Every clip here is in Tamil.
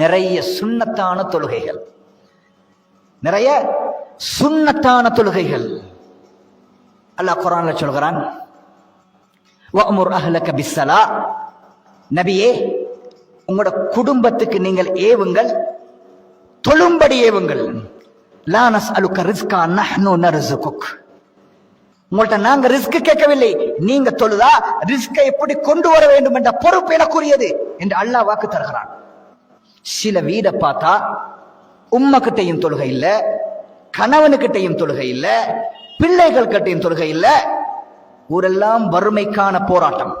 நிறைய சுண்ணத்தான தொழுகைகள். நிறைய சுண்ணத்தான தொழுகைகள். அல்லாஹ் குரான்ல சொல்கிறான் நபியே உங்களோட குடும்பத்துக்கு நீங்கள் ஏவுங்கள் தொழும்படி ஏவுங்கள். லானஸ் அலுக்க ரிஸ்கா நஹ்னு நர்சுகுக் உங்கள்ட்ட நாங்க ரிஸ்க் கேட்கவில்லை. நீங்க தொழுதா ரிஸ்கை எப்படி கொண்டு வர வேண்டும் என்ற பொறுப்பு எனக்குரியது என்று அல்லாஹ் வாக்கு தருகிறான். சில வீடை பார்த்தா உம்மக்கிட்டையும் தொழுகை இல்லை கணவனுக்கிட்டையும் தொழுகை இல்லை பிள்ளைகள் கிட்டையும் தொழுகை இல்லை. ஊரெல்லாம் வறுமைக்கான போராட்டம்.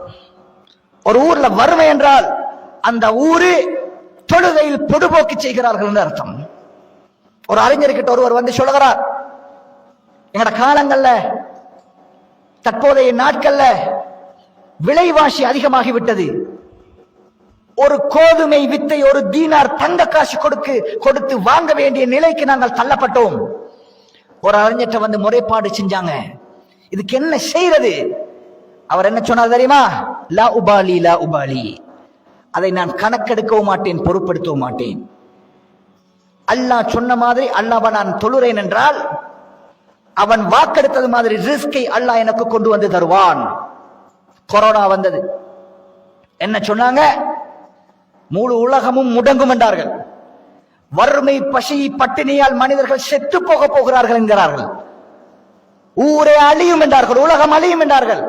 ஒரு ஊர்ல வறுமை என்றால் அந்த ஊரு தொழுகையில் பொடுபோக்கு செய்கிறார்கள் அர்த்தம். ஒரு அறிஞர்கிட்ட ஒருவர் வந்து சொல்லுகிறார் எங்கட காலங்கள்ல தற்போதைய நாட்கள்ல விலைவாசி அதிகமாகி விட்டது ஒரு கோதுமை வித்தை ஒரு தீனார் தங்க காசு கொடுக்கு கொடுத்து வாங்க வேண்டிய நிலைக்கு நாங்கள் தள்ளப்பட்டோம். ஒரு அறிஞர்கிட்ட வந்து முறைப்பாடு செஞ்சாங்க. இதுக்கு என்ன செய்யறது அவர் என்ன சொன்னார் தெரியுமா? லா உபாலி லா உபாலி. அதை நான் கணக்கெடுக்கவும் மாட்டேன் பொருட்படுத்தவும் மாட்டேன். அல்லாஹ் சொன்ன மாதிரி அல்லாவை நான் தொழுறேன் என்றால் அவன் வாக்கெடுத்தது மாதிரி ரிஸ்கை அல்லாஹ் எனக்கு கொண்டு வந்து தருவான். கொரோனா வந்தது. என்ன சொன்னாங்க? முழு உலகமும் முடங்கும் என்றார்கள். வறுமை பசி பட்டினியால் மனிதர்கள் செத்து போக போகிறார்கள் என்கிறார்கள். ஊரே அழியும் என்றார்கள் உலகம் அழியும் என்றார்கள்.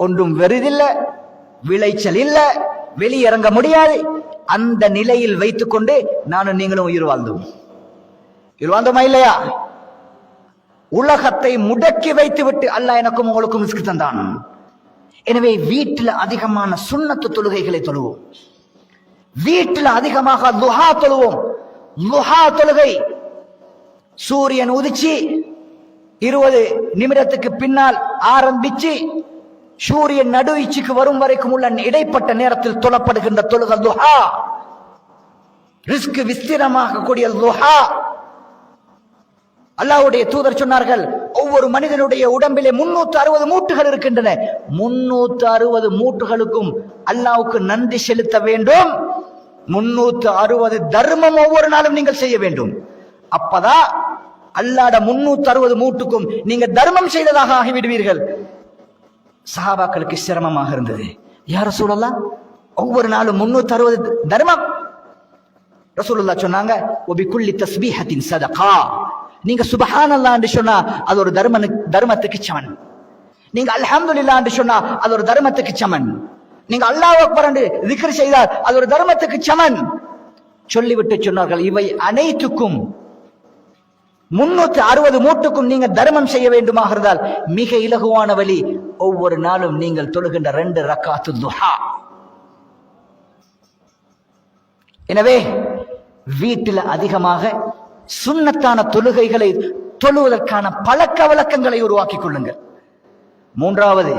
ஒன்றும் வெறுதில்ல விளைச்சல் இல்ல வெளியிறங்க முடியாது. அந்த நிலையில் வைத்துக்கொண்டு நானும் நீங்களும் உயிர் வாழ்ந்தோம். உயிர் வாழ்ந்தோமா இல்லையா? உலகத்தை முடக்கி வைத்து விட்டு அல்லாஹ் எனக்கும் உங்களுக்கும் தந்தான். எனவே வீட்டில் அதிகமான சுண்ணத்து தொழுகைகளை தொழுவோம். வீட்டில் அதிகமாக லுஹா தொழுவோம். லுஹா தொழுகை சூரியன் உதிச்சு இருபது நிமிடத்துக்கு பின்னால் ஆரம்பிச்சு சூரியன் நடு இச்சுக்கு வரும் வரைக்கும் உள்ள இடைப்பட்ட நேரத்தில் தொழப்படுகின்ற தொழுக லுஹா ரிஸ்க் விஸ்திரமாக கூடிய லுஹா அல்லாவுடைய தூதர் சொன்னார்கள் ஒவ்வொரு மனிதனுடைய உடம்பிலே முன்னூற்று அறுபது மூட்டுகள் இருக்கின்றன. முன்னூற்று அறுபது மூட்டுகளுக்கும் அல்லாவுக்கு நன்றி செலுத்த வேண்டும். முன்னூற்று அறுபது தர்மம் ஒவ்வொரு நாளும் நீங்கள் செய்ய வேண்டும். அப்பதான் அல்லாட முன்னூத்தி அறுபது மூட்டுக்கும் நீங்க தர்மம் செய்ததாக ஆகிவிடுவீர்கள். சஹாபாக்களுக்கு சிரமமாக இருந்தது. யார சொல்லலாம் ஒவ்வொரு நாளும் முன்னூத்தி அறுபது தர்மம். ரசூலுல்லா சொன்னாங்க ஒபி குள்ளி தஸ்பீஹத்தின் சதகா. நீங்க சுபஹான் என்று சொன்னா அது ஒரு தர்மனு தர்மத்துக்கு சமன். நீங்க அல்ஹம்துலில்லா என்று சொன்னா அது ஒரு தர்மத்துக்கு சமன். நீங்க அல்லாஹ் அக்பர் திக்ர் செய்தால் அது ஒரு தர்மத்துக்கு சமன். சொல்லிவிட்டு சொன்னார்கள் இவை அனைத்துக்கும் முன்னூத்தி அறுபது மூட்டுக்கும் நீங்க தர்மம் செய்ய வேண்டுமாக இருந்தால் மிக இலகுவான வழி ஒவ்வொரு நாளும் நீங்கள் தொழுகின்ற ரெண்டு ரக்காத்து துஹா. எனவே வீட்டில் அதிகமாக சுண்ணத்தான தொழுகைகளை தொழுவதற்கான பழக்க வழக்கங்களை உருவாக்கிக் கொள்ளுங்கள். மூன்றாவது